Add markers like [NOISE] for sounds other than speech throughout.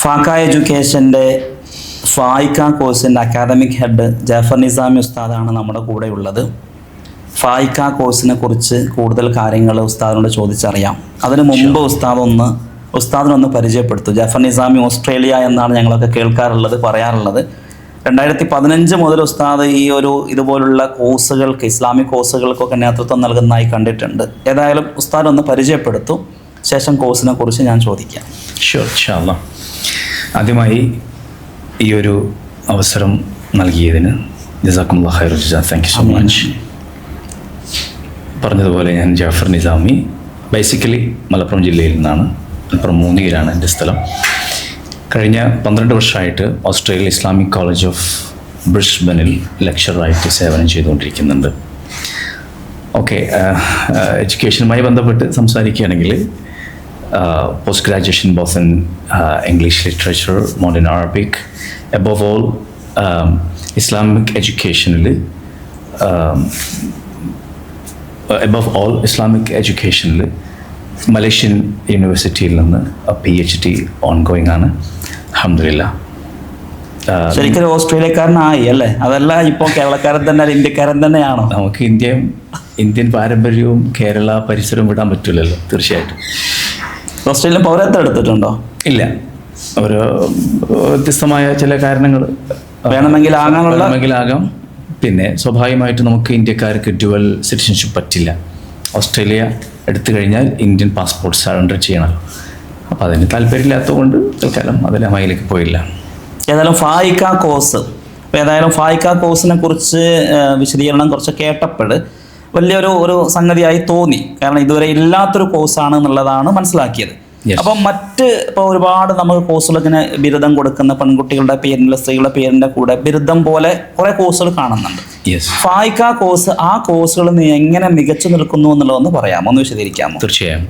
ഫാക്ക എഡ്യൂക്കേഷന്റെ ഫായിക്ക കോഴ്സിന്റെ academic head Jafar Nizami ഉസ്താദാണ് നമ്മുടെ കൂടെ ഉള്ളത് ഫായിക്ക കോഴ്സിനെ കുറിച്ച് കൂടുതൽ കാര്യങ്ങൾ ഉസ്താദിനോട് ചോദിച്ചറിയാം. അതിന് മുമ്പ് ഉസ്താദ് ഒന്ന് ഉസ്താദിനൊന്ന് പരിചയപ്പെടുത്തു. ജാഫർ നിസാമി ഓസ്ട്രേലിയ എന്നാണ് ഞങ്ങളൊക്കെ കേൾക്കാറുള്ളത് പറയാറുള്ളത്. രണ്ടായിരത്തി പതിനഞ്ച് മുതൽ ഉസ്താദ് ഈ ഒരു ഇതുപോലുള്ള കോഴ്സുകൾക്ക് ഇസ്ലാമിക് കോഴ്സുകൾക്കൊക്കെ നേതൃത്വം നൽകുന്നതായി കണ്ടിട്ടുണ്ട്. ഏതായാലും ഉസ്താദ് ഒന്ന് പരിചയപ്പെടുത്തു. ശേഷം കോഴ്സിനെ കുറിച്ച് ഞാൻ ചോദിക്കാം. ഷുവർ ആദ്യമായി ഈ ഒരു അവസരം നൽകിയതിന് ജസാക്കുമുള്ള ഖൈറുജ താങ്ക് യു സോ മച്ച് പറഞ്ഞതുപോലെ ഞാൻ ജാഫർ നിസാമി ബേസിക്കലി മലപ്പുറം ജില്ലയിൽ നിന്നാണ്. മലപ്പുറം മൂന്നിയിലാണ് എന്റെ സ്ഥലം. കഴിഞ്ഞ പന്ത്രണ്ട് വർഷമായിട്ട് ഓസ്ട്രേലിയ ഇസ്ലാമിക് കോളേജ് ഓഫ് ബ്രിസ്ബനിൽ ലെക്ചറായിട്ട് സേവനം ചെയ്തുകൊണ്ടിരിക്കുന്നുണ്ട്. ഓക്കെ എഡ്യൂക്കേഷനുമായി ബന്ധപ്പെട്ട് സംസാരിക്കുകയാണെങ്കിൽ post graduation both in English literature modern Arabic above all Islamic എഡ്യൂക്കേഷനിൽ above all Islamic എഡ്യൂക്കേഷനിൽ മലേഷ്യൻ യൂണിവേഴ്സിറ്റിയിൽ നിന്ന് P H D on going ആണ്. അഹമ്മദില്ല ശരിക്കും ഒരു ഓസ്ട്രേലിയക്കാരനായി അല്ലേ? അതല്ല ഇപ്പോൾ കേരളക്കാരൻ തന്നെ അല്ല ഇന്ത്യക്കാരൻ തന്നെയാണോ? നമുക്ക് ഇന്ത്യയും ഇന്ത്യൻ പാരമ്പര്യവും കേരള പരിസരവും വിടാൻ പറ്റില്ലല്ലോ തീർച്ചയായിട്ടും. ഓസ്ട്രേലിയൻ പൗരത്വം എടുത്തിട്ടുണ്ടോ? ഇല്ല. ഒരു വ്യത്യസ്തമായ ചില കാരണങ്ങൾ വേണമെങ്കിൽ ആകാനുള്ള വേണമെങ്കിൽ ആകാം. പിന്നെ സ്വാഭാവികമായിട്ട് നമുക്ക് ഇന്ത്യക്കാർക്ക് ഡ്യുവൽ സിറ്റിസൺഷിപ്പ് പറ്റില്ല. ഓസ്ട്രേലിയ എടുത്തു കഴിഞ്ഞാൽ ഇന്ത്യൻ പാസ്പോർട്ട് സറണ്ടർ ചെയ്യണം. അപ്പം അതിന് താല്പര്യമില്ലാത്തതുകൊണ്ട് തൽക്കാലം അതിൽ അമയിലേക്ക് പോയില്ല. ഏതായാലും ഫായിക്ക കോഴ്സ്. അപ്പോൾ ഏതായാലും ഫായിക്ക കോഴ്സിനെ കുറിച്ച് വിശദീകരണം കുറച്ച് കേട്ടപ്പോൾ വലിയൊരു ഒരു സംഗതിയായി തോന്നി. കാരണം ഇതുവരെ ഇല്ലാത്തൊരു കോഴ്സാണ് എന്നുള്ളതാണ് മനസ്സിലാക്കിയത്. അപ്പം മറ്റ് ഇപ്പോൾ ഒരുപാട് നമ്മൾ കോഴ്സുകൾ ഇങ്ങനെ ബിരുദം കൊടുക്കുന്ന പെൺകുട്ടികളുടെ പേരിന്റെ സ്ത്രീകളുടെ പേരിന്റെ കൂടെ ബിരുദം പോലെ കുറേ കോഴ്സുകൾ കാണുന്നുണ്ട്. ഫായിക്ക കോഴ്സ് ആ കോഴ്സുകളിൽ നിന്ന് എങ്ങനെ മികച്ചു നിൽക്കുന്നു എന്നുള്ളതൊന്ന് പറയാമോ? ഒന്ന് വിശദീകരിക്കാമോ? തീർച്ചയായും.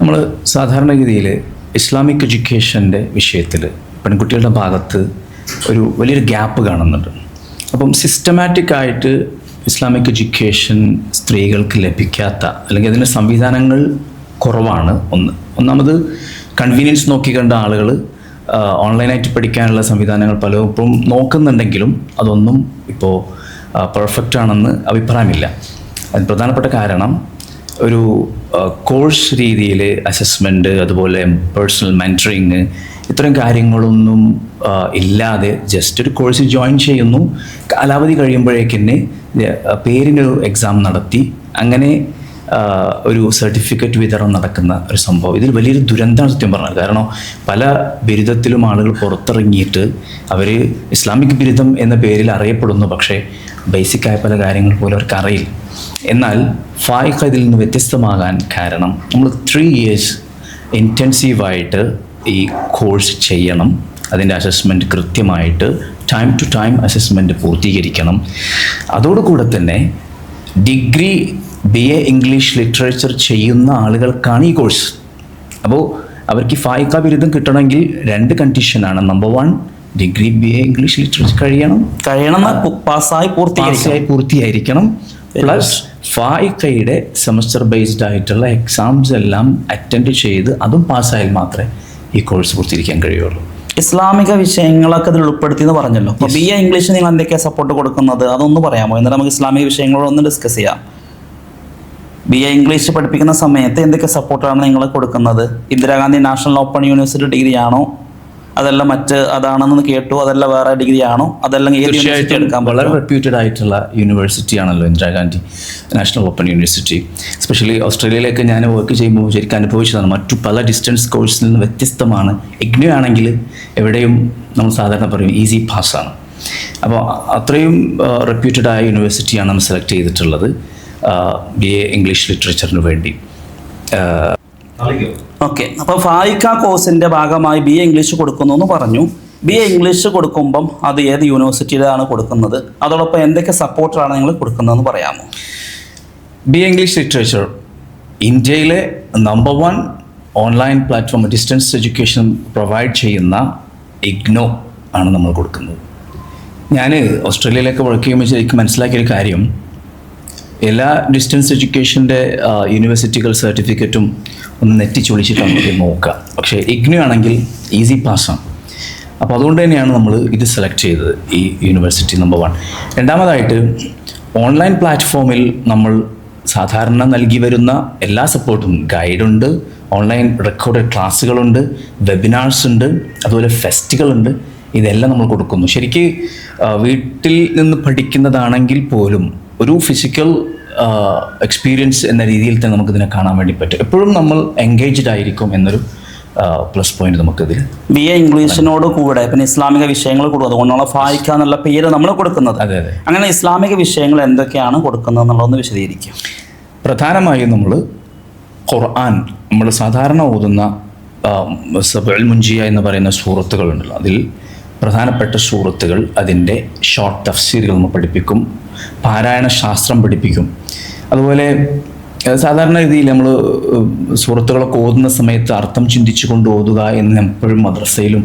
നമ്മൾ സാധാരണഗതിയിൽ ഇസ്ലാമിക് എഡ്യൂക്കേഷന്റെ വിഷയത്തിൽ പെൺകുട്ടികളുടെ ഭാഗത്ത് ഒരു വലിയൊരു ഗ്യാപ്പ് കാണുന്നുണ്ട്. അപ്പം സിസ്റ്റമാറ്റിക് ആയിട്ട് ഇസ്ലാമിക് എഡ്യൂക്കേഷൻ സ്ത്രീകൾക്ക് ലഭിക്കാത്ത അല്ലെങ്കിൽ അതിന്റെ സംവിധാനങ്ങൾ കുറവാണ് ഒന്ന്. ഒന്നാമത് കൺവീനിയൻസ് നോക്കി കണ്ട ആളുകൾ ഓൺലൈനായിട്ട് പഠിക്കാനുള്ള സംവിധാനങ്ങൾ പലപ്പോഴും നോക്കുന്നുണ്ടെങ്കിലും അതൊന്നും ഇപ്പോൾ പെർഫെക്റ്റ് ആണെന്ന് അഭിപ്രായമില്ല. അതിന് പ്രധാനപ്പെട്ട കാരണം ഒരു കോഴ്സ് രീതിയിൽ അസസ്മെന്റ് അതുപോലെ പേഴ്സണൽ മെന്ററിങ് ഇത്തരം കാര്യങ്ങളൊന്നും ഇല്ലാതെ ജസ്റ്റ് ഒരു കോഴ്സ് ജോയിൻ ചെയ്യുന്നു. കാലാവധി കഴിയുമ്പോഴേക്കിന് പേരിനൊരു എക്സാം നടത്തി അങ്ങനെ ഒരു സർട്ടിഫിക്കറ്റ് വിതരണം നടക്കുന്ന ഒരു സംഭവം. ഇതിൽ വലിയൊരു ദുരന്തമാണ് സത്യം പറഞ്ഞത് കാരണം പല ബിരുദത്തിലും ആളുകൾ പുറത്തിറങ്ങിയിട്ട് അവർ ഇസ്ലാമിക് ബിരുദം എന്ന പേരിൽ അറിയപ്പെടുന്നു പക്ഷേ ബേസിക്കായ പല കാര്യങ്ങൾ പോലും അവർക്ക് അറിയില്ല. എന്നാൽ ഫായിഖ ഇതിൽ നിന്ന് വ്യത്യസ്തമാകാൻ കാരണം നമ്മൾ ത്രീ ഇയേഴ്സ് ഇന്റൻസീവായിട്ട് ഈ കോഴ്സ് ചെയ്യണം. അതിന്റെ അസസ്മെന്റ് കൃത്യമായിട്ട് ടൈം ടു ടൈം അസസ്മെന്റ് പൂർത്തീകരിക്കണം. അതോടുകൂടെ തന്നെ degree B A English literature ചെയ്യുന്ന ആളുകൾക്കാണ് ഈ കോഴ്സ് അപ്പോൾ അവർക്ക് ഈ ഫായിക്ക ബിരുദം കിട്ടണമെങ്കിൽ രണ്ട് കണ്ടീഷനാണ് number one degree B A English literature കഴിയണം. കഴിയണം പാസ്സായി പൂർത്തിയായി പൂർത്തിയായിരിക്കണം പ്ലസ് ഫായിക്കയുടെ സെമസ്റ്റർ ബേസ്ഡ് ആയിട്ടുള്ള എക്സാംസ് എല്ലാം അറ്റൻഡ് ചെയ്ത് അതും പാസ്സായാൽ മാത്രമേ ഈ കോഴ്സ് പൂർത്തിയിരിക്കാൻ കഴിയുള്ളൂ. ഇസ്ലാമിക വിഷയങ്ങളൊക്കെ ഇതിൽ ഉൾപ്പെടുത്തി എന്ന് പറഞ്ഞല്ലോ അപ്പോൾ ബി എ ഇംഗ്ലീഷ് നിങ്ങൾ എന്തൊക്കെയാണ് സപ്പോർട്ട് കൊടുക്കുന്നത്? അതൊന്ന് പറയാമോ? എന്നിട്ട് നമുക്ക് ഇസ്ലാമിക വിഷയങ്ങളോടൊന്ന് ഡിസ്കസ് ചെയ്യാം. ബി എ ഇംഗ്ലീഷ് പഠിപ്പിക്കുന്ന സമയത്ത് എന്തൊക്കെ സപ്പോർട്ടാണ് നിങ്ങൾ കൊടുക്കുന്നത്? Indira Gandhi national open university degree ആണോ അതല്ല മറ്റ് അതാണെന്ന് കേട്ടു അതല്ല വേറെ ഡിഗ്രി ആണോ തീർച്ചയായിട്ടും വളരെ റെപ്യൂട്ടഡ് ആയിട്ടുള്ള യൂണിവേഴ്സിറ്റി ആണല്ലോ Indira Gandhi national open university specially ഓസ്ട്രേലിയയിലേക്ക് ഞാൻ വർക്ക് ചെയ്യുമ്പോൾ ശരിക്കും അനുഭവിച്ചതാണ്. മറ്റു പല ഡിസ്റ്റൻസ് കോഴ്സിൽ നിന്ന് വ്യത്യസ്തമാണ്. എഗ്നു ആണെങ്കിൽ എവിടെയും നമ്മൾ സാധാരണ പറയും ഈസി പാസ്സാണ് അപ്പോൾ അത്രയും റെപ്യൂട്ടഡ് ആയ യൂണിവേഴ്സിറ്റിയാണ് നമ്മൾ സെലക്ട് ചെയ്തിട്ടുള്ളത് ബി എ ഇംഗ്ലീഷ് ലിറ്ററേച്ചറിന് വേണ്ടി. ഓക്കെ അപ്പോൾ ഫായിക്ക കോഴ്സിന്റെ ഭാഗമായി ബി എ ഇംഗ്ലീഷ് കൊടുക്കുന്നു എന്ന് പറഞ്ഞു. ബി എ ഇംഗ്ലീഷ് കൊടുക്കുമ്പം അത് ഏത് യൂണിവേഴ്സിറ്റിയിലാണ് കൊടുക്കുന്നത്? അതോടൊപ്പം എന്തൊക്കെ സപ്പോർട്ടാണ് നിങ്ങൾ കൊടുക്കുന്നതെന്ന് പറയാമോ? ബി എ ഇംഗ്ലീഷ് ലിറ്ററേച്ചർ ഇന്ത്യയിലെ number one online platform distance education provide ചെയ്യുന്ന ഇഗ്നോ ആണ് നമ്മൾ കൊടുക്കുന്നത്. ഞാൻ ഓസ്ട്രേലിയയിലേക്ക് വർക്ക് ചെയ്യുമ്പോൾ ശരിക്കും മനസ്സിലാക്കിയൊരു കാര്യം എല്ലാ ഡിസ്റ്റൻസ് എഡ്യൂക്കേഷന്റെ യൂണിവേഴ്സിറ്റികൾ സർട്ടിഫിക്കറ്റും ഒന്ന് നെറ്റിച്ചൊളിച്ചിട്ട് നമുക്ക് നോക്കുക. പക്ഷേ ഇഗ്നു ആണെങ്കിൽ ഈസി പാസ്സാണ് അപ്പോൾ അതുകൊണ്ട് തന്നെയാണ് നമ്മൾ ഇത് സെലക്ട് ചെയ്തത് ഈ യൂണിവേഴ്സിറ്റി നമ്പർ വൺ രണ്ടാമതായിട്ട് ഓൺലൈൻ പ്ലാറ്റ്ഫോമിൽ നമ്മൾ സാധാരണ നൽകി വരുന്ന എല്ലാ സപ്പോർട്ടും ഗൈഡുണ്ട് ഓൺലൈൻ റെക്കോർഡ് ക്ലാസ്സുകളുണ്ട് വെബിനാർസ് ഉണ്ട് അതുപോലെ ഫെസ്റ്റുകളുണ്ട് ഇതെല്ലാം നമ്മൾ കൊടുക്കുന്നു. ശരിക്ക് വീട്ടിൽ നിന്ന് പഠിക്കുന്നതാണെങ്കിൽ പോലും ഒരു ഫിസിക്കൽ എക്സ്പീരിയൻസ് എന്ന രീതിയിൽ തന്നെ നമുക്കിതിനെ കാണാൻ വേണ്ടി പറ്റും. എപ്പോഴും നമ്മൾ എൻഗേജ്ഡ് ആയിരിക്കും എന്നൊരു പ്ലസ് പോയിന്റ് നമുക്കിതിൽ ബി എ ഇംഗ്ലീഷിനോട് കൂടെ പിന്നെ ഇസ്ലാമിക വിഷയങ്ങൾ കൂടും. അതുകൊണ്ടുള്ള ഫായിക്ക എന്നുള്ള പേര് നമ്മൾ കൊടുക്കുന്നത്. അതെ അതെ. അങ്ങനെ ഇസ്ലാമിക വിഷയങ്ങൾ എന്തൊക്കെയാണ് കൊടുക്കുന്നത് എന്നുള്ളതൊന്ന് വിശദീകരിക്കും. പ്രധാനമായും നമ്മൾ ഖുർആൻ നമ്മൾ സാധാരണ ഓതുന്ന സബൽ മുഞ്ചിയ എന്ന് പറയുന്ന സൂറത്തുകളുണ്ടല്ലോ. അതിൽ പ്രധാനപ്പെട്ട സൂറത്തുകൾ അതിന്റെ ഷോർട്ട് തഫ്സീറുകൾ നമ്മൾ പഠിപ്പിക്കും പാരായണ ശാസ്ത്രം പഠിപ്പിക്കും. അതുപോലെ സാധാരണ രീതിയിൽ നമ്മൾ സുഹൃത്തുക്കളൊക്കെ ഓതുന്ന സമയത്ത് അർത്ഥം ചിന്തിച്ചുകൊണ്ട് ഓതുക എന്ന് എപ്പോഴും മദ്രസയിലും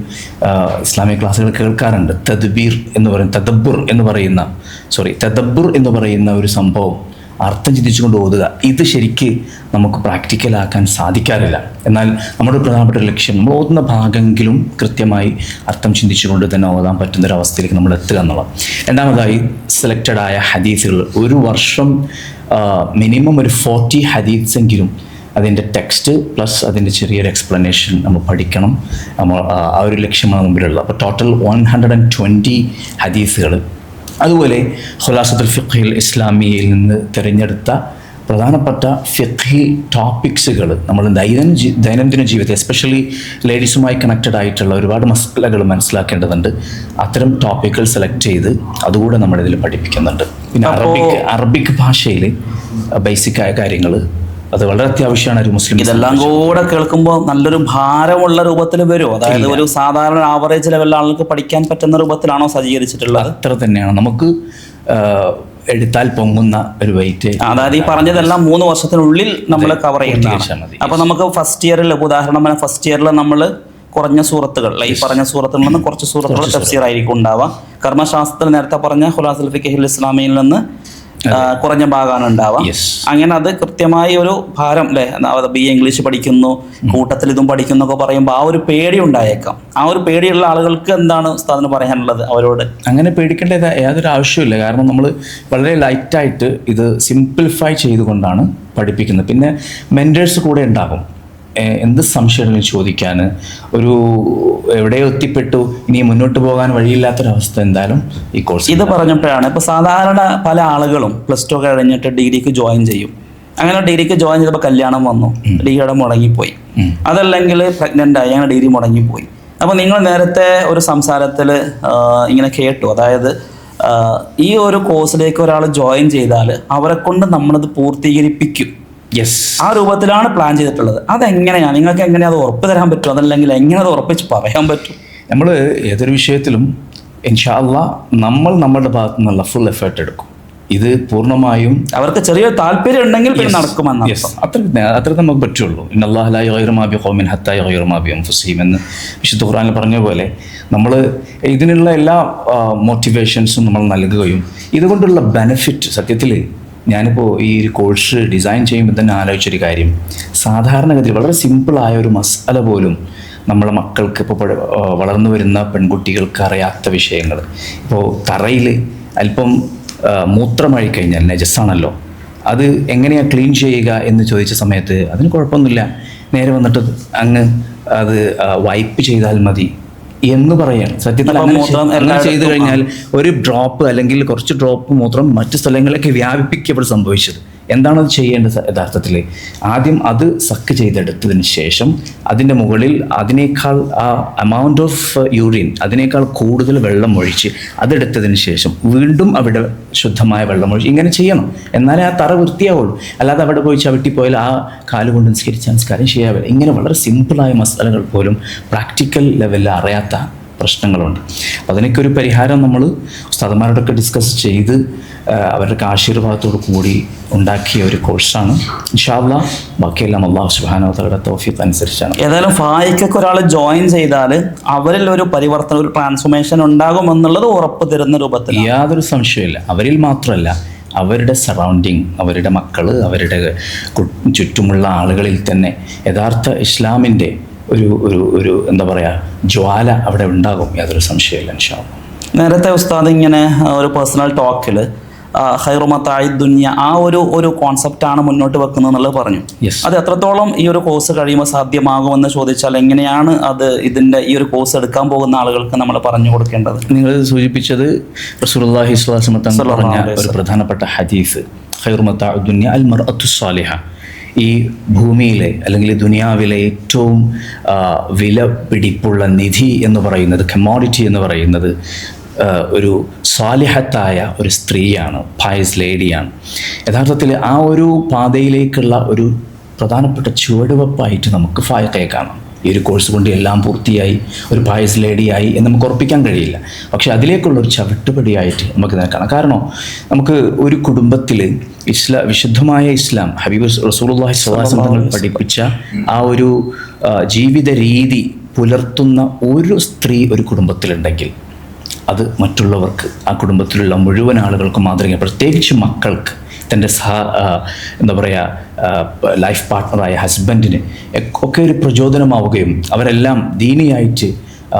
ഇസ്ലാമിക ഇസ്ലാമിക് ക്ലാസ്സുകൾ കേൾക്കാറുണ്ട്. തദ്ബീർ എന്ന് പറയുന്ന തദബ്ബുർ എന്ന് പറയുന്ന സോറി തദബ്ബുർ എന്ന് പറയുന്ന ഒരു സംഭവം. അർത്ഥം ചിന്തിച്ചുകൊണ്ട് ഓതുക. ഇത് ശരിക്ക് നമുക്ക് പ്രാക്ടിക്കലാക്കാൻ സാധിക്കാറില്ല. എന്നാൽ നമ്മുടെ പ്രധാനപ്പെട്ട ലക്ഷ്യം നമ്മൾ ഓതുന്ന ഭാഗമെങ്കിലും കൃത്യമായി അർത്ഥം ചിന്തിച്ചുകൊണ്ട് തന്നെ ഓതാൻ പറ്റുന്ന ഒരു അവസ്ഥയിലേക്ക് നമ്മൾ എത്തുക എന്നുള്ളത് രണ്ടാമതായി സെലക്റ്റഡ് ആയ ഹദീസുകൾ. ഒരു വർഷം മിനിമം ഒരു ഫോർട്ടി ഹദീസ് എങ്കിലും അതിന്റെ ടെക്സ്റ്റ് പ്ലസ് അതിന്റെ ചെറിയൊരു എക്സ്പ്ലനേഷൻ നമ്മൾ പഠിക്കണം. നമ്മൾ ആ ഒരു ലക്ഷ്യമാണ് മുമ്പിലുള്ളത്. അപ്പോൾ total one hundred and twenty ഹദീസുകൾ അതുപോലെ ഖുലാസത്തുൽ ഫിഖിൽ ഇസ്ലാമിയിൽ നിന്ന് തിരഞ്ഞെടുത്ത പ്രധാനപ്പെട്ട ഫിഖി ടോപ്പിക്സുകൾ നമ്മൾ ദൈനം ദൈനംദിന ജീവിതത്തിൽ എസ്പെഷ്യലി ലേഡീസുമായി കണക്റ്റഡ് ആയിട്ടുള്ള ഒരുപാട് മസലകൾ മനസ്സിലാക്കേണ്ടതുണ്ട്. അത്തരം ടോപ്പിക്കുകൾ സെലക്ട് ചെയ്ത് അതുകൂടെ നമ്മളിതിൽ പഠിപ്പിക്കുന്നുണ്ട്. പിന്നെ അറബിക് അറബിക് ഭാഷയിൽ ബേസിക് ആയ കാര്യങ്ങൾ അത് വളരെ അത്യാവശ്യമാണ് ഒരു മുസ്ലിം ഇതെല്ലാം കൂടെ കേൾക്കുമ്പോൾ നല്ലൊരു ഭാരമുള്ള രൂപത്തിൽ വരും. അതായത് ഒരു സാധാരണ ആവറേജ് ലെവലിൽ ആളുകൾക്ക് പഠിക്കാൻ പറ്റുന്ന രൂപത്തിലാണോ സജ്ജീകരിച്ചിട്ടുള്ളത്? അത്ര തന്നെയാണ്. നമുക്ക് എടുത്താൽ പൊങ്ങുന്ന ഒരു വെയിറ്റ് അതായത് ഈ പറഞ്ഞതെല്ലാം മൂന്ന് വർഷത്തിനുള്ളിൽ നമ്മൾ കവർ ചെയ്യുന്ന ചെയ്യുന്നതാണ്. അപ്പോൾ അപ്പൊ നമുക്ക് ഫസ്റ്റ് ഇയറിൽ ഉദാഹരണം ഫസ്റ്റ് ഇയറിൽ നമ്മൾ കുറഞ്ഞ സൂറത്തുകൾ ഈ പറഞ്ഞ സൂറത്തിൽ നിന്ന് കുറച്ച് സൂറത്തുകൾ തഫ്സീർ ആയിരിക്കും ഉണ്ടാവുക. കർമ്മശാസ്ത്രത്തിൽ നേരത്തെ പറഞ്ഞ ഖുലാസുൽ ഫിഖിൽ ഇസ്ലാമിയിൽ നിന്ന് കുറഞ്ഞ ഭാഗമാണ് ഉണ്ടാവുക. അങ്ങനെ അത് കൃത്യമായ ഒരു ഭാരം അല്ലേ? ബി എ ഇംഗ്ലീഷ് പഠിക്കുന്നു കൂട്ടത്തിൽ ഇതും പഠിക്കുന്നു ഒക്കെ പറയുമ്പോൾ ആ ഒരു പേടി ഉണ്ടായേക്കാം. ആ ഒരു പേടിയുള്ള ആളുകൾക്ക് എന്താണ് ഉസ്താദിന് പറയാനുള്ളത് അവരോട്? അങ്ങനെ പേടിക്കേണ്ട യാതൊരു ആവശ്യമില്ല കാരണം നമ്മൾ വളരെ ലൈറ്റായിട്ട് ഇത് സിംപ്ലിഫൈ ചെയ്തുകൊണ്ടാണ് പഠിപ്പിക്കുന്നത്. പിന്നെ മെന്റേഴ്സ് കൂടെ ഉണ്ടാകും. എന്ത് സംശയങ്ങളും ചോദിക്കാൻ? ഒരു എവിടെയോ എത്തിപ്പെട്ടു? ഇനി മുന്നോട്ട് പോകാൻ വഴിയില്ലാത്തൊരവസ്ഥ എന്തായാലും ഈ കോഴ്സ് ഇത് പറഞ്ഞപ്പോഴാണ് ഇപ്പോൾ സാധാരണ പല ആളുകളും പ്ലസ് ടു കഴിഞ്ഞിട്ട് ഡിഗ്രിക്ക് ജോയിൻ ചെയ്യും. അങ്ങനെ ഡിഗ്രിക്ക് ജോയിൻ ചെയ്തപ്പോൾ കല്യാണം വന്നു. ഡിഗ്രിയുടെ മുടങ്ങിപ്പോയി. അതല്ലെങ്കിൽ പ്രഗ്നന്റ് ആയി. അങ്ങനെ ഡിഗ്രി മുടങ്ങിപ്പോയി. അപ്പോൾ നിങ്ങൾ നേരത്തെ ഒരു സംസാരത്തിൽ ഇങ്ങനെ കേട്ടു. അതായത് ഈ ഒരു കോഴ്സിലേക്ക് ഒരാൾ ജോയിൻ ചെയ്താൽ അവരെ കൊണ്ട് നമ്മളത് പൂർത്തീകരിപ്പിക്കും. യെസ് ആ രൂപത്തിലാണ് പ്ലാൻ ചെയ്തിട്ടുള്ളത്. അതെങ്ങനെയാണ് നിങ്ങൾക്ക് എങ്ങനെ അത് ഉറപ്പ് തരാൻ പറ്റും? അതല്ലെങ്കിൽ എങ്ങനെ അത് ഉറപ്പിച്ച് പറയാൻ പറ്റും? നമ്മൾ ഏതൊരു വിഷയത്തിലും ഇൻഷാല്ല നമ്മൾ നമ്മുടെ ഭാഗത്തു നിന്നുള്ള ഫുൾ എഫേർട്ട് എടുക്കും. ഇത് പൂർണമായും അവർക്ക് ചെറിയ താല്പര്യം ഉണ്ടെങ്കിൽ പിന്നെ Yes. അത്ര അത്ര നമുക്ക് പറ്റുള്ളൂ. ഇന്നല്ലാഹി ഖൗമിൻ ഹത്തായി ഖൈറുമാബി ഫുസീം എന്ന് വിശുദ്ധ ഖുറാനിൽ പറഞ്ഞ പോലെ നമ്മൾ ഇതിനുള്ള എല്ലാ മോട്ടിവേഷൻസും നമ്മൾ നൽകുകയും ഇതുകൊണ്ടുള്ള ബെനിഫിറ്റ് സത്യത്തിൽ ഞാനിപ്പോൾ ഈ ഒരു കോഴ്സ് ഡിസൈൻ ചെയ്യുമ്പോൾ തന്നെ ആലോചിച്ചൊരു കാര്യം. സാധാരണഗതിയിൽ വളരെ സിമ്പിളായ ഒരു മസാല പോലും നമ്മളെ മക്കൾക്ക് ഇപ്പോൾ വളർന്നു വരുന്ന പെൺകുട്ടികൾക്ക് അറിയാത്ത വിഷയങ്ങൾ. ഇപ്പോൾ തറയിൽ അല്പം മൂത്രമഴി കഴിഞ്ഞാൽ നജസ്സാണല്ലോ. അത് എങ്ങനെയാണ് ക്ലീൻ ചെയ്യുക എന്ന് ചോദിച്ച സമയത്ത് അതിന് കുഴപ്പമൊന്നുമില്ല. നേരെ വന്നിട്ട് അങ്ങ് അത് വൈപ്പ് ചെയ്താൽ മതി. എന്ന് പറയാൻ സത്യത്തിൽ അങ്ങനെ ചെയ്തു കഴിഞ്ഞാൽ ഒരു ഡ്രോപ്പ് അല്ലെങ്കിൽ കുറച്ച് ഡ്രോപ്പ് മൂത്രം മറ്റു സ്ഥലങ്ങളിലേക്ക് വ്യാപിപ്പിക്കപ്പോൾ സംഭവിച്ചത്. എന്താണ് അത് ചെയ്യേണ്ടത് യഥാർത്ഥത്തിൽ ആദ്യം അത് സക്ക് ചെയ്തെടുത്തതിന് ശേഷം അതിന്റെ മുകളിൽ അതിനേക്കാൾ ആ അമൗണ്ട് ഓഫ് യൂറിൻ അതിനേക്കാൾ കൂടുതൽ വെള്ളം ഒഴിച്ച് അതെടുത്തതിന് ശേഷം വീണ്ടും അവിടെ ശുദ്ധമായ വെള്ളം ഒഴിച്ച് ഇങ്ങനെ ചെയ്യണം. എന്നാലേ ആ തറ വൃത്തിയാവുള്ളൂ. അല്ലാതെ അവിടെ പോയി ചവിട്ടിപ്പോയാൽ ആ കാലുകൊണ്ട് നിസ്കരിച്ച സംസ്കാരം ചെയ്യാവില്ല ഇങ്ങനെ വളരെ സിമ്പിളായ മസാലകൾ പോലും പ്രാക്ടിക്കൽ ലെവലിൽ അറിയാത്ത പ്രശ്നങ്ങളുണ്ട്. അപ്പം അതിനൊക്കെ ഒരു പരിഹാരം നമ്മൾ ഉസ്താദന്മാരോടൊക്കെ ഡിസ്കസ് ചെയ്ത് അവരുടെ ആശീർവാദത്തോടു കൂടി ഉണ്ടാക്കിയ ഒരു കോഴ്സാണ് ഇൻഷാല്ല ബാക്കിയെല്ലാം അള്ളാഹു സുബാനോത്തയുടെ തോഫീത്ത് അനുസരിച്ചാണ്. ഏതായാലും ഫായിക്കൊക്കെ ഒരാൾ ജോയിൻ ചെയ്താൽ അവരിൽ ഒരു പരിവർത്തനം ഒരു ട്രാൻസ്ഫോർമേഷൻ ഉണ്ടാകുമെന്നുള്ളത് ഉറപ്പ് തരുന്ന രൂപത്തിൽ യാതൊരു സംശയമില്ല അവരിൽ മാത്രമല്ല അവരുടെ സറൗണ്ടിങ് അവരുടെ മക്കൾ അവരുടെ ചുറ്റുമുള്ള ആളുകളിൽ തന്നെ യഥാർത്ഥ ഇസ്ലാമിന്റെ ഒരു ഒരു ഒരു എന്താ പറയുക ജ്വാല അവിടെ ഉണ്ടാകും. യാതൊരു സംശയമില്ല ഇൻഷാല്ല നേരത്തെ ഉസ്താദ് ഇങ്ങനെ ഒരു പേഴ്സണൽ ടോക്കിൽ ഹൈറുമത്തായി ദുന്യ ആ ഒരു ഒരു കോൺസെപ്റ്റാണ് മുന്നോട്ട് വെക്കുന്നത് എന്നുള്ളത് പറഞ്ഞു. അത് എത്രത്തോളം ഈ ഒരു കോഴ്സ് കഴിയുമ്പോൾ സാധ്യമാകുമെന്ന് ചോദിച്ചാൽ എങ്ങനെയാണ് അത് ഇതിന്റെ ഈ ഒരു കോഴ്സ് എടുക്കാൻ പോകുന്ന ആളുകൾക്ക് നമ്മൾ പറഞ്ഞു കൊടുക്കേണ്ടത്? നിങ്ങൾ സൂചിപ്പിച്ചത് റസൂലുള്ളാഹി പറഞ്ഞ ഒരു പ്രധാനപ്പെട്ട ഹദീസ് ഹൈറുമത്തായി ദുനിയ അൽ മർ സാലിഹ ഈ ഭൂമിയിലെ അല്ലെങ്കിൽ ദുനിയാവിലെ ഏറ്റവും വില പിടിപ്പുള്ള നിധി എന്ന് പറയുന്നത് കമോഡിറ്റി എന്ന് പറയുന്നത് ഒരു സ്വാലിഹത്തായ ഒരു സ്ത്രീയാണ് ഫായസ് ലേഡിയാണ് യഥാർത്ഥത്തിൽ ആ ഒരു പാതയിലേക്കുള്ള ഒരു പ്രധാനപ്പെട്ട ചുവടുവെപ്പായിട്ട് നമുക്ക് ഫായക്കയെ കാണാം. ഈ ഒരു കോഴ്സ് കൊണ്ട് എല്ലാം പൂർത്തിയായി ഒരു പായസ് ലേഡിയായി എന്ന് നമുക്ക് ഉറപ്പിക്കാൻ കഴിയില്ല. പക്ഷെ അതിലേക്കുള്ള ഒരു ചവിട്ടുപടിയായിട്ട് നമുക്ക് കാണാം. കാരണം നമുക്ക് ഒരു കുടുംബത്തിൽ ഇസ്ലാ വിശുദ്ധമായ ഇസ്ലാം. ഹബീബ് റസൂലുള്ളാഹി സ്വലാസം തങ്ങൾ പഠിപ്പിച്ച ആ ഒരു ജീവിത രീതി പുലർത്തുന്ന ഒരു സ്ത്രീ ഒരു കുടുംബത്തിലുണ്ടെങ്കിൽ അത് മറ്റുള്ളവർക്ക് ആ കുടുംബത്തിലുള്ള മുഴുവൻ ആളുകൾക്കും മാതൃക പ്രത്യേകിച്ച് മക്കൾക്ക് തന്റെ സഹ എന്താ പറയുക ലൈഫ് പാർട്ട്ണറായ ഹസ്ബൻഡിന് ഒക്കെ ഒരു പ്രചോദനമാവുകയും അവരെല്ലാം ദീനിയായിട്ട്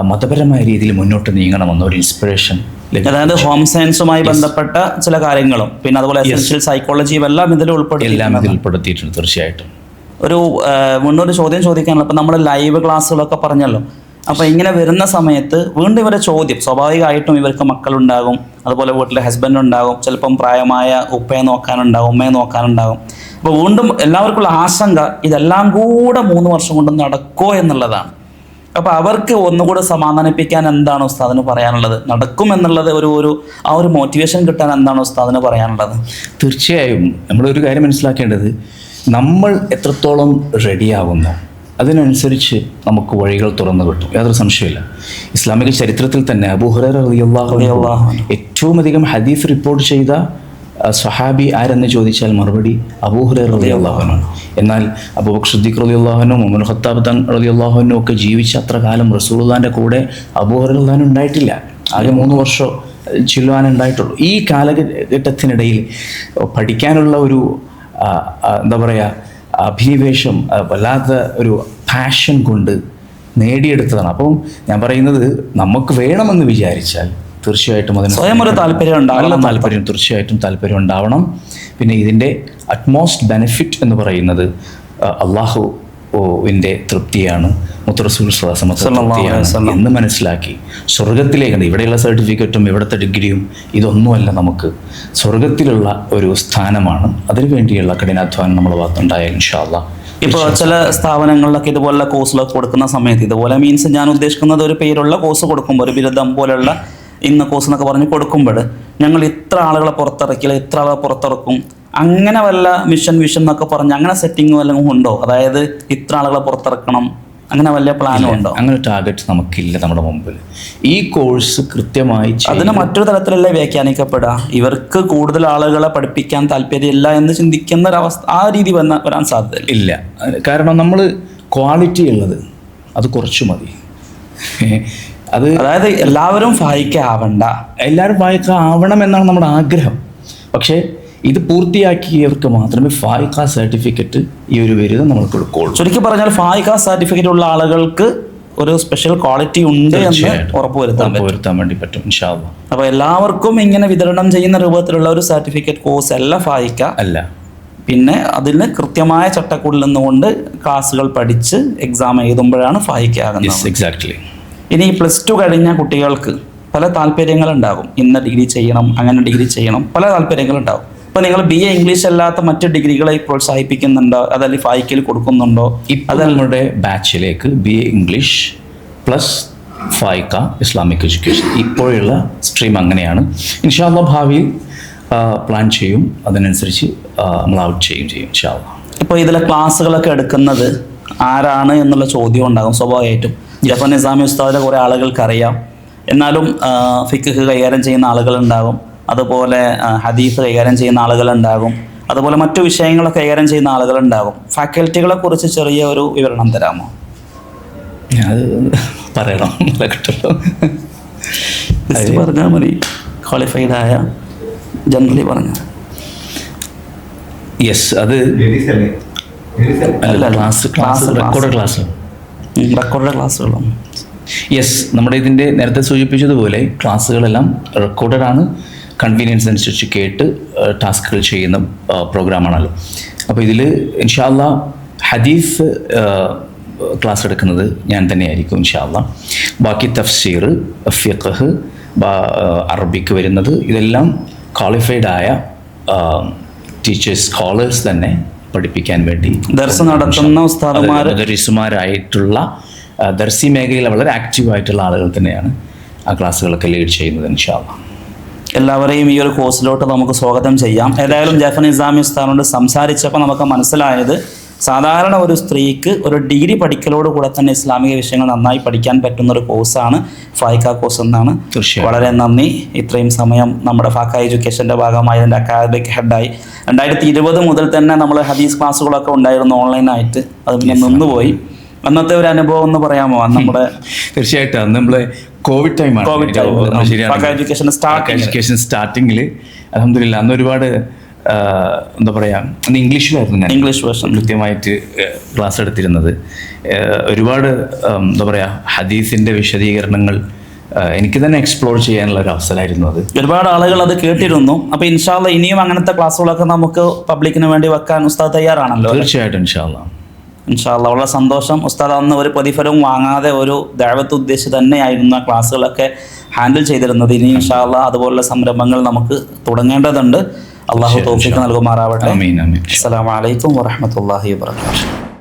മതപരമായ രീതിയിൽ മുന്നോട്ട് നീങ്ങണമെന്ന ഒരു ഇൻസ്പിറേഷൻ അതായത് ഹോം സയൻസുമായി ബന്ധപ്പെട്ട ചില കാര്യങ്ങളും. പിന്നെ അതുപോലെ എസെൻഷ്യൽ സൈക്കോളജിയും എല്ലാം ഇതിൽ എല്ലാം ഇതിൽ ഉൾപ്പെടുത്തിയിട്ടുണ്ട് തീർച്ചയായിട്ടും. ഒരു ഒരു ചോദ്യം ചോദിക്കാനുള്ള ഇപ്പം നമ്മൾ ലൈവ് ക്ലാസ്സുകളൊക്കെ പറഞ്ഞല്ലോ. അപ്പോൾ ഇങ്ങനെ വരുന്ന സമയത്ത് വീണ്ടും ഇവരെ ചോദ്യം സ്വാഭാവികമായിട്ടും ഇവർക്ക് മക്കളുണ്ടാകും അതുപോലെ വീട്ടിലെ ഹസ്ബൻഡ് ഉണ്ടാകും ചിലപ്പം പ്രായമായ ഉപ്പയെ നോക്കാനുണ്ടാകും ഉമ്മയെ നോക്കാനുണ്ടാകും. അപ്പോൾ വീണ്ടും എല്ലാവർക്കുള്ള ആശങ്ക ഇതെല്ലാം കൂടെ മൂന്ന് വർഷം കൊണ്ട് നടക്കോ എന്നുള്ളതാണ്. അപ്പോൾ അവർക്ക് ഒന്നുകൂടെ സമാധാനിപ്പിക്കാൻ എന്താണ് ഉസ്താദിന് പറയാനുള്ളത്? നടക്കും എന്നുള്ളത് ഒരു ഒരു ആ ഒരു മോട്ടിവേഷൻ കിട്ടാൻ എന്താണ് ഉസ്താദിന് പറയാനുള്ളത്? തീർച്ചയായും നമ്മളൊരു കാര്യം മനസ്സിലാക്കേണ്ടത് നമ്മൾ എത്രത്തോളം റെഡിയാവുന്നു അതിനനുസരിച്ച് നമുക്ക് വഴികൾ തുറന്നു കിട്ടും. യാതൊരു സംശയമില്ല ഇസ്ലാമിക ചരിത്രത്തിൽ തന്നെ അബൂഹുറ റളിയല്ലാഹു അൻഹു. ഏറ്റവും അധികം ഹദീസ് റിപ്പോർട്ട് ചെയ്ത ആ, സ്വഹാബി ആരെന്ന് ചോദിച്ചാൽ മറുപടി അബൂഹുറ അള്ളാഹുനാണ് എന്നാൽ അബൂബക് സുദ്ദീഖ് റലി അള്ളാഹുനും ഉമർ ഖത്താബ് തൻ റളിയല്ലാഹുനും ഒക്കെ ജീവിച്ച അത്ര കാലം റസൂലുള്ളാഹിന്റെ കൂടെ അബൂഹുറ അള്ളഹാൻ ഉണ്ടായിട്ടില്ല. ആകെ മൂന്ന് വർഷം ചില്ലുവാൻ ഉണ്ടായിട്ടുള്ളൂ. ഈ കാലഘട്ടത്തിനിടയിൽ പഠിക്കാനുള്ള ഒരു എന്താ പറയുക അഭിനിവേശം വല്ലാത്ത ഒരു പാഷൻ കൊണ്ട് നേടിയെടുത്തതാണ്. അപ്പം ഞാൻ പറയുന്നത് നമുക്ക് വേണമെന്ന് വിചാരിച്ചാൽ തീർച്ചയായിട്ടും അതിന് സ്വയം ഒരു താല്പര്യം ഉണ്ടാകണം താല്പര്യം തീർച്ചയായിട്ടും താല്പര്യം ഉണ്ടാവണം. പിന്നെ ഇതിന്റെ അറ്റ്മോസ്റ്റ് ബെനിഫിറ്റ് എന്ന് പറയുന്നത് അള്ളാഹു ഓവിന്റെ തൃപ്തിയാണ്. മുത്തറസൂൽ തൃപ്തിയാണ്. എന്ന് മനസ്സിലാക്കി. സ്വർഗത്തിലേക്ക് ഇവിടെയുള്ള സർട്ടിഫിക്കറ്റും ഇവിടുത്തെ ഡിഗ്രിയും ഇതൊന്നുമല്ല നമുക്ക്. സ്വർഗത്തിലുള്ള ഒരു സ്ഥാനമാണ്. അതിനു വേണ്ടിയുള്ള കഠിനാധ്വാനം നമ്മൾ ഭാഗത്തുണ്ടായാൽ ഇൻഷാല്ല ഇപ്പോൾ ചില സ്ഥാപനങ്ങളിലൊക്കെ ഇതുപോലുള്ള കോഴ്സുകളൊക്കെ കൊടുക്കുന്ന സമയത്ത് ഇതുപോലെ മീൻസ് ഞാൻ ഉദ്ദേശിക്കുന്നത് ഒരു പേരുള്ള കോഴ്സ് കൊടുക്കുമ്പോൾ ഒരു ബിരുദം പോലുള്ള ഇന്ന കോഴ്സ് എന്നൊക്കെ പറഞ്ഞ് കൊടുക്കുമ്പോൾ ഞങ്ങൾ ഇത്ര ആളുകളെ പുറത്തിറക്കില്ല ഇത്ര ആളുകളെ പുറത്തിറക്കും. അങ്ങനെ വല്ല മിഷൻ വിഷൻ എന്നൊക്കെ പറഞ്ഞ് അങ്ങനെ സെറ്റിംഗ് വല്ലതും ഉണ്ടോ? അതായത് ഇത്ര ആളുകളെ പുറത്തിറക്കണം. അങ്ങനെ വല്ല പ്ലാനും ഉണ്ടോ? അങ്ങനെ ടാർഗറ്റ് നമുക്കില്ല നമ്മുടെ മുമ്പിൽ ഈ കോഴ്സ് കൃത്യമായി അതിന് മറ്റൊരു തലത്തിലല്ലേ വ്യാഖ്യാനിക്കപ്പെടുക? ഇവർക്ക് കൂടുതൽ ആളുകളെ പഠിപ്പിക്കാൻ താല്പര്യമില്ല എന്ന് ചിന്തിക്കുന്ന ഒരവസ്ഥ ആ രീതി വന്ന വരാൻ സാധ്യതയില്ല. ഇല്ല. കാരണം നമ്മൾ ക്വാളിറ്റി ഉള്ളത് അത് കുറച്ച് മതി. അത് അതായത് എല്ലാവരും ഫായിക്കാവണ്ട എല്ലാവരും വായിക്ക ആവണം എന്നാണ് നമ്മുടെ ആഗ്രഹം. പക്ഷേ ഇത് പൂർത്തിയാക്കിയവർക്ക് മാത്രമേ ഫായിക്ക സർട്ടിഫിക്കറ്റ് ഈ ഒരു ബിരുദം നമ്മൾ കൊടുക്കുകയുള്ളൂ. ചുരുക്കി പറഞ്ഞാൽ ഫായിക സർട്ടിഫിക്കറ്റ് ഉള്ള ആളുകൾക്ക് ഒരു സ്പെഷ്യൽ ക്വാളിറ്റി ഉണ്ട് എന്ന്. ഉറപ്പുവരുത്താൻ വരുത്താൻ വേണ്ടി പറ്റും അപ്പൊ എല്ലാവർക്കും ഇങ്ങനെ വിതരണം ചെയ്യുന്ന രൂപത്തിലുള്ള ഒരു സർട്ടിഫിക്കറ്റ് കോഴ്സ് അല്ല ഫായിക്ക അല്ല. പിന്നെ അതിന് കൃത്യമായ ചട്ടക്കൂടിൽ നിന്നുകൊണ്ട് ക്ലാസ്സുകൾ പഠിച്ച് എക്സാം എഴുതുമ്പോഴാണ് ഫായിക്കാകുന്നത് എക്സാക്ട്ലി ഇനി പ്ലസ് ടു കഴിഞ്ഞ കുട്ടികൾക്ക് പല താല്പര്യങ്ങളുണ്ടാകും. ഇന്ന ഡിഗ്രി ചെയ്യണം അങ്ങനെ ഡിഗ്രി ചെയ്യണം പല താല്പര്യങ്ങളുണ്ടാകും. ഇപ്പൊ നിങ്ങൾ ബി എ ഇംഗ്ലീഷ് അല്ലാത്ത മറ്റ് ഡിഗ്രികളെ പ്രോത്സാഹിപ്പിക്കുന്നുണ്ടോ? അതല്ലെങ്കിൽ ഫായിക്കൽ കൊടുക്കുന്നുണ്ടോ? അത് നമ്മുടെ ബാച്ചിലേക്ക് ബി എ ഇംഗ്ലീഷ് പ്ലസ് ഫൈക്ക ഇസ്ലാമിക് എഡ്യൂക്കേഷൻ ഇപ്പോഴുള്ള സ്ട്രീം അങ്ങനെയാണ്. ഇൻഷാല്ല ഭാവിയിൽ പ്ലാൻ ചെയ്യും. അതിനനുസരിച്ച് നമ്മൾ ഔട്ട് ചെയ്യും ചെയ്യും ഇൻഷാല്ല ഇപ്പോൾ ഇതിലെ ക്ലാസ്സുകളൊക്കെ എടുക്കുന്നത് ആരാണ് എന്നുള്ള ചോദ്യം ഉണ്ടാകും സ്വാഭാവികമായിട്ടും. ജഫർ നിസാമി ഉസ്താദിനെ കുറേ ആളുകൾക്ക് അറിയാം എന്നാലും ഫിക്ക് കൈകാര്യം ചെയ്യുന്ന ആളുകളുണ്ടാകും. അതുപോലെ ഹദീഫ് ഹദീസ് കൈകാര്യം ചെയ്യുന്ന ആളുകളുണ്ടാകും. അതുപോലെ മറ്റു വിഷയങ്ങളൊക്കെ കൈകാര്യം ചെയ്യുന്ന ആളുകളുണ്ടാകും. ഫാക്കൽറ്റികളെ കുറിച്ച് ചെറിയ ഒരു വിവരണം തരാമോ? അത് പറയണം. പറഞ്ഞാൽ മതി. ക്വാളിഫൈഡായ ആയ ജനറലി പറഞ്ഞ യെസ് അത് class, class record class record ക്ലാസ്സുകളും യെസ് നമ്മുടെ ഇതിന്റെ നേരത്തെ സൂചിപ്പിച്ചതുപോലെ ക്ലാസ്സുകളെല്ലാം റെക്കോർഡഡ് ആണ്. കൺവീനിയൻസ് അനുസരിച്ച് കേട്ട് ടാസ്കുകൾ ചെയ്യുന്ന പ്രോഗ്രാമാണല്ലോ അപ്പോൾ ഇതിൽ ഇൻഷാല്ല ഹദീഫ് ക്ലാസ് എടുക്കുന്നത് ഞാൻ തന്നെയായിരിക്കും ഇൻഷാല്ല ബാക്കി തഫ്സീർ ഫിഖ് അറബിക്ക് വരുന്നത് ഇതെല്ലാം ക്വാളിഫൈഡ് ആയ ടീച്ചേഴ്സ് സ്കോളേഴ്സ് തന്നെ പഠിപ്പിക്കാൻ വേണ്ടി. ദർശനം നടത്തുന്ന ഉസ്താദുമാർ ദർശി ദർസി മേഖലയിൽ വളരെ ആക്റ്റീവ് ആയിട്ടുള്ള ആളുകൾ തന്നെയാണ് ആ ക്ലാസ്സുകളൊക്കെ ലീഡ് ചെയ്യുന്നത് ഇൻഷാല്ല എല്ലാവരെയും ഈ ഒരു കോഴ്സിലോട്ട് നമുക്ക് സ്വാഗതം ചെയ്യാം. ഏതായാലും ജഫൻ ഇസ്ലാമി ഉസ്താദിനോട് സംസാരിച്ചപ്പോൾ നമുക്ക് മനസ്സിലായത് സാധാരണ ഒരു സ്ത്രീക്ക് ഒരു ഡിഗ്രി പഠിക്കലോട് കൂടെ തന്നെ ഇസ്ലാമിക വിഷയങ്ങൾ നന്നായി പഠിക്കാൻ പറ്റുന്ന ഒരു കോഴ്സാണ് ഫായിക്ക കോഴ്സ് എന്നാണ്. വളരെ നന്ദി. ഇത്രയും സമയം നമ്മുടെ ഫാക്ക എഡ്യൂക്കേഷന്റെ ഭാഗമായി അതിന്റെ അക്കാദമിക് ഹെഡായി. രണ്ടായിരത്തി ഇരുപത് മുതൽ തന്നെ നമ്മൾ ഹദീസ് ക്ലാസ്സുകളൊക്കെ ഉണ്ടായിരുന്നു ഓൺലൈനായിട്ട്. അത് പിന്നെ നിന്നുപോയി. അന്നത്തെ ഒരു അനുഭവം എന്ന് പറയാമോ? നമ്മുടെ [LAUGHS] തീർച്ചയായിട്ടും. അന്ന് നമ്മളെ കോവിഡ് ടൈമാണ് കോവിഡ്. ഫാക്ക എഡ്യൂക്കേഷൻ സ്റ്റാർട്ടിങ്ങിൽ അലഹമില്ല അന്ന് ഒരുപാട് എന്താ പറയാ അന്ന് ഇംഗ്ലീഷിലായിരുന്നു ഞാൻ ഇംഗ്ലീഷ് വേർഷൻ. കൃത്യമായിട്ട് ക്ലാസ് എടുത്തിരുന്നത് ഒരുപാട് എന്താ പറയാ ഹദീസിന്റെ വിശദീകരണങ്ങൾ എനിക്ക് തന്നെ എക്സ്പ്ലോർ ചെയ്യാനുള്ള ഒരു അവസരമായിരുന്നു അത്. ഒരുപാട് ആളുകൾ അത് കേട്ടിരുന്നു. അപ്പൊ ഇൻഷാല്ല ഇനിയും അങ്ങനത്തെ ക്ലാസ്സുകളൊക്കെ നമുക്ക് പബ്ലിക്കിന് വേണ്ടി വെക്കാൻ ഉസ്താദ് തയ്യാറാണല്ലോ തീർച്ചയായിട്ടും ഇൻഷാല്ല ഇൻഷാല്ല വളരെ സന്തോഷം. ഉസ്താദ് അന്ന് ഒരു പ്രതിഫലവും വാങ്ങാതെ ഒരു ദൈവത്ത് ഉദ്ദേശിച്ച് തന്നെയായിരുന്നു ആ ക്ലാസ്സുകളൊക്കെ ഹാൻഡിൽ ചെയ്തിരുന്നത്. ഇനി ഇൻഷാല്ല അതുപോലുള്ള സംരംഭങ്ങൾ നമുക്ക് തുടങ്ങേണ്ടതുണ്ട്. അള്ളാഹു തോഫിക്ക് നൽകുമാറാവട്ടെ. അസ്സലാമു അലൈക്കും വറഹ്മത്തുള്ളാഹി വബറകാതുഹു.